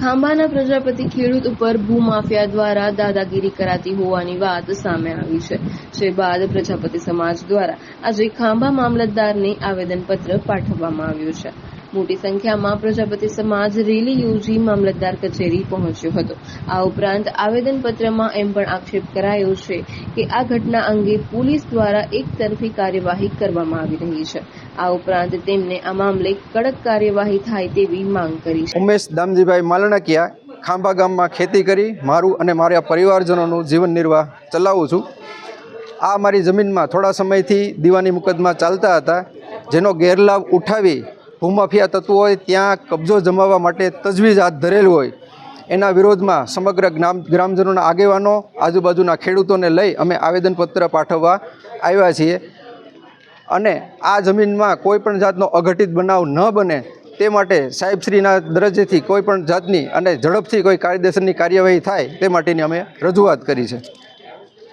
ખાંભાના પ્રજાપતિ ખેડૂત ઉપર ભૂમાફિયા દ્વારા દાદાગીરી કરાતી હોવાની વાત સામે આવી છે. જે બાદ પ્રજાપતિ સમાજ દ્વારા આજે ખાંભા મામલતદારને આવેદનપત્ર પાઠવવામાં આવ્યું છે. મોટી સંખ્યામાં પ્રજાપતિ સમાજ રેલી યોજી મામલતદાર કચેરી પહોંચ્યો હતો. આ ઉપરાંત આવેદનપત્રમાં એમ પણ આક્ષેપ કરાયો છે કે આ ઘટના અંગે પોલીસ દ્વારા એકતરફી કાર્યવાહી કરવામાં આવી રહી છે. આ ઉપરાંત તેમને આ મામલે કડક કાર્યવાહી થાય તેવી માંગ કરી છે. ઉમેશ દામજીભાઈ માલણકિયા, ખાંભા ગામમાં ખેતી કરી, મારું અને મારા પરિવારજનોનું જીવન નિર્વાહ ચલાવું છું. આ મારી જમીનમાં થોડા સમયથી દીવાની મુકદ્દમા ચાલતા હતા, જેનો ગેરલાભ ઉઠાવી ભૂમાફિયા તત્વો હોય, ત્યાં કબજો જમાવવા માટે તજવીજ હાથ ધરેલ હોય. એના વિરોધમાં સમગ્ર ગ્રામ, ગ્રામજનોના આગેવાનો, આજુબાજુના ખેડૂતોને લઈ અમે આવેદનપત્ર પાઠવવા આવ્યા છીએ. અને આ જમીનમાં કોઈપણ જાતનો અઘટિત બનાવ ન બને, તે માટે સાહેબશ્રીના દરજ્જેથી કોઈપણ જાતની અને ઝડપથી કોઈ કાયદેસરની કાર્યવાહી થાય, તે માટેની અમે રજૂઆત કરી છે.